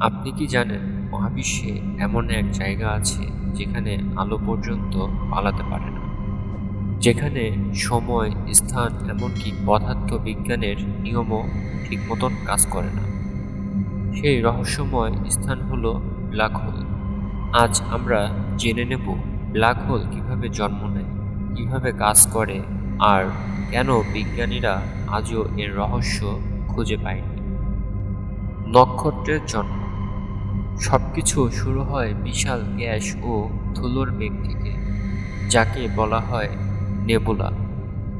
আপনি কি জানেন, মহাবিশ্বে এমন এক জায়গা আছে যেখানে আলো পর্যন্ত পালাতে পারে না? যেখানে সময়, স্থান, এমনকি পদার্থ বিজ্ঞানের নিয়মও ঠিক মতন কাজ করে না। সেই রহস্যময় স্থান হলো ব্ল্যাক হোল। আজ আমরা জেনে নেব ব্ল্যাক হোল কীভাবে জন্ম নেয়, কীভাবে কাজ করে, আর কেন বিজ্ঞানীরা আজও এর রহস্য খুঁজে পায়নি। নক্ষত্রের জন্ম। সবকিছু শুরু হয় বিশাল গ্যাস ও ধুলোর মেঘ থেকে, যাকে বলা হয় নেবুলা।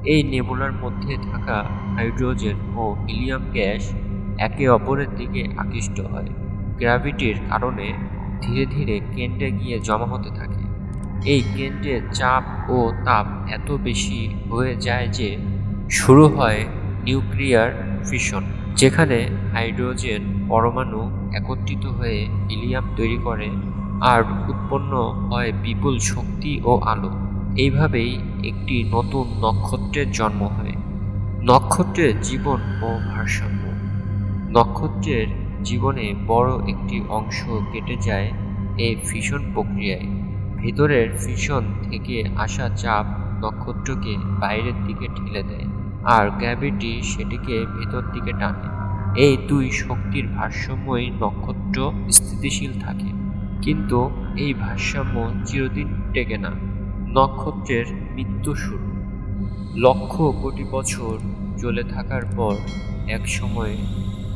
এই নেবুলার মধ্যে থাকা হাইড্রোজেন ও হিলিয়াম গ্যাস একে অপরের দিকে আকৃষ্ট হয়। গ্র্যাভিটির কারণে ধীরে ধীরে কেন্দ্রে গিয়ে জমা হতে থাকে। এই কেন্দ্রের চাপ ও তাপ এত বেশি হয়ে যায় যে শুরু হয় নিউক্লিয়ার ফিশন যেখানে হাইড্রোজেন পরমাণু একত্রিত হয়ে হিলিয়াম তৈরি করে আর উৎপন্ন হয় বিপুল শক্তি ও আলো। এইভাবেই একটি নতুন নক্ষত্রের জন্ম হয়। নক্ষত্রের জীবন ও ভারসাম্য। নক্ষত্রের জীবনে বড় একটি অংশ কেটে যায় এই ফিশন প্রক্রিয়ায়। ভেতরের ফিশন থেকে আসা চাপ নক্ষত্রকে বাইরের দিকে ঠেলে দেয়। আর গ্র্যাভিটি সেটিকে ভেতর দিকে টানে। এই দুই শক্তির ভারসাম্যই নক্ষত্র স্থিতিশীল থাকে। কিন্তু এই ভারসাম্য চিরদিন টেকে না। নক্ষত্রের মৃত্যু শুরু। লক্ষ কোটি বছর জ্বলে থাকার পর এক সময়ে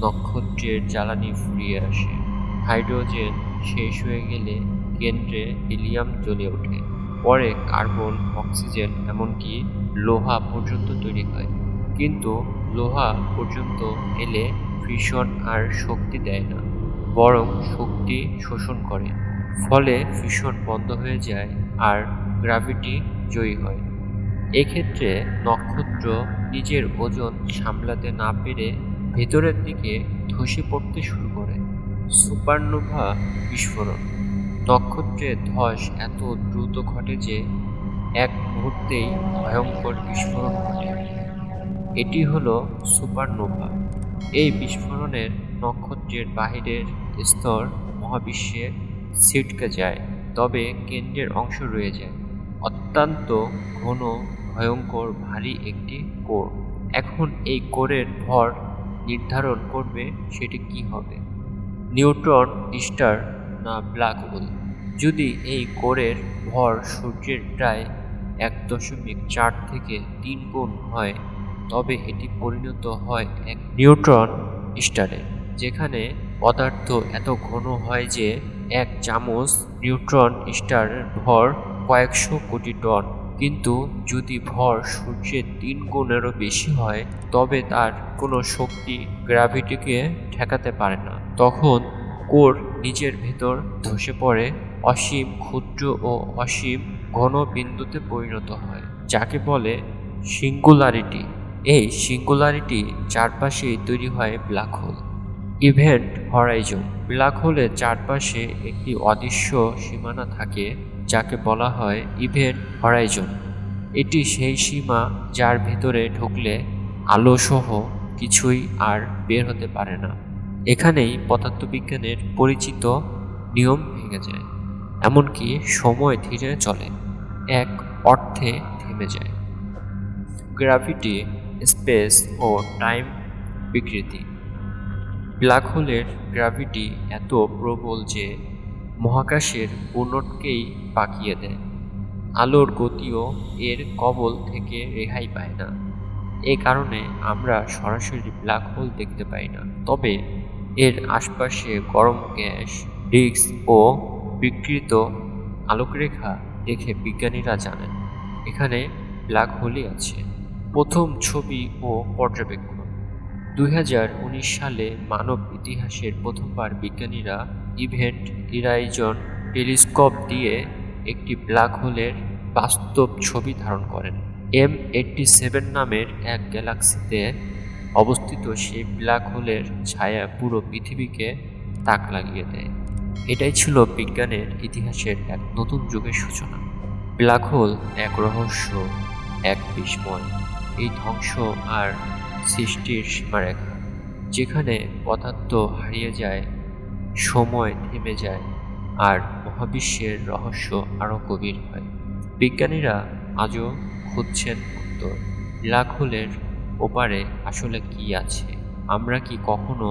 নক্ষত্রের জ্বালানি ফুরিয়ে আসে। হাইড্রোজেন শেষ হয়ে গেলে কেন্দ্রে হিলিয়াম জ্বলে ওঠে। পরে কার্বন, অক্সিজেন, এমনকি লোহা পর্যন্ত তৈরি হয়। কিন্তু লোহা পর্যন্ত এলে ফিশন আর শক্তি দেয় না, বরং শক্তি শোষণ করে। ফলে ফিশন বন্ধ হয়ে যায় আর গ্র্যাভিটি জয়ী হয়। এক্ষেত্রে নক্ষত্র নিজের ওজন সামলাতে না পেরে ভেতরের দিকে ধসে পড়তে শুরু করে। সুপারনোভা বিস্ফোরণ। নক্ষত্রের ধস এত দ্রুত ঘটে যে এক মুহূর্তেই ভয়ঙ্কর বিস্ফোরণ ঘটে। এটি হলো সুপারনোভা। এই বিস্ফোরণের নক্ষত্রের বাহিরের স্তর মহাবিশ্বে ছিটকে যায়, তবে কেন্দ্রের অংশ রয়ে যায়। অত্যন্ত ঘন, ভয়ঙ্কর, ভারী একটি কোর। এখন এই কোরের ভর নির্ধারণ করবে সেটি কি হবে? নিউট্রন, স্টার না ব্ল্যাক হোল? যদি এই কোরের ভর সূর্যের প্রায় এক দশমিক চার থেকে তিন গুণ হয় তবে এটি পরিণত হয় এক নিউট্রন স্টারে, যেখানে পদার্থ এত ঘন হয় যে এক চামচ নিউট্রন স্টারের ভর কয়েকশো কোটি টন। কিন্তু যদি ভর সূর্যের তিন গুণেরও বেশি হয়, তবে তার কোনো শক্তি গ্র্যাভিটিকে ঠেকাতে পারে না। তখন কোর নিজের ভেতর ধসে পড়ে, অসীম ক্ষুদ্র ও অসীম ঘন বিন্দুতে পরিণত হয়, যাকে বলে সিঙ্গুলারিটি। এই সিঙ্গুলারিটি চারপাশেই তৈরি হয় black hole. Event horizon. Black হোলের চারপাশে একটি অদৃশ্য সীমানা থাকে, যাকে বলা হয় ইভেন্ট হরাইজন। এটি সেই সীমা যার ভেতরে ঢুকলে আলোসহ কিছুই আর বের হতে পারে না। এখানেই পদার্থবিজ্ঞানের পরিচিত নিয়ম ভেঙে যায়, এমনকি সময় ধীরে চলে, এক অর্থে থেমে যায়। গ্র্যাভিটি স্পেস ও টাইম বিকৃতি। ব্ল্যাক হোলের গ্র্যাভিটি এত প্রবল যে মহাকাশের উন্নতকেই পাকিয়ে দেয়। আলোর গতিও এর কবল থেকে রেহাই পায় না। এ কারণে আমরা সরাসরি ব্ল্যাক হোল দেখতে পাই না। তবে এর আশপাশে গরম গ্যাস, ডিস্ক ও বিকৃত আলোকরেখা দেখে বিজ্ঞানীরা জানেন, এখানে ব্ল্যাক হোলই আছে। প্রথম ছবি ও পর্যবেক্ষণ। দুই হাজার উনিশ সালে মানব ইতিহাসের প্রথমবার বিজ্ঞানীরা ইভেন্ট ইরাইজন টেলিস্কোপ দিয়ে একটি ব্ল্যাক হোলের বাস্তব ছবি ধারণ করেন। এম এইটটি সেভেন নামের এক গ্যালাক্সিতে অবস্থিত সেই ব্ল্যাক হোলের ছায়া পুরো পৃথিবীকে তাক লাগিয়ে দেয়। এটাই ছিল বিজ্ঞানের ইতিহাসের এক নতুন যুগের সূচনা। ব্ল্যাক হোল এক রহস্য, এক বিস্ময়। এই ধ্বংস আর সৃষ্টির সীমারেখা যেখানে পদার্থ হারিয়ে যায়, সময় থেমে যায়, আর মহাবিশ্বের রহস্য আরও গভীর হয়। বিজ্ঞানীরা আজও খুঁজছেন উত্তর। ব্ল্যাক হোলের ওপারে আসলে কি আছে? আমরা কি কখনো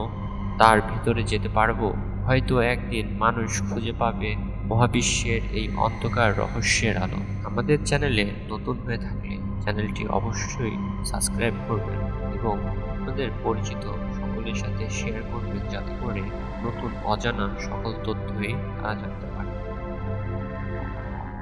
তার ভিতরে যেতে পারব? হয়তো একদিন মানুষ খুঁজে পাবে মহাবিশ্বের এই অন্ধকার রহস্যের আলো। আমাদের চ্যানেলে নতুন হয়ে থাকলে চ্যানেলটি অবশ্যই সাবস্ক্রাইব করবেন এবং আপনাদের পরিচিত সকলের সাথে শেয়ার করবেন, যাতে করে নতুন অজানা সকল তথ্যই তারা জানতে পারে।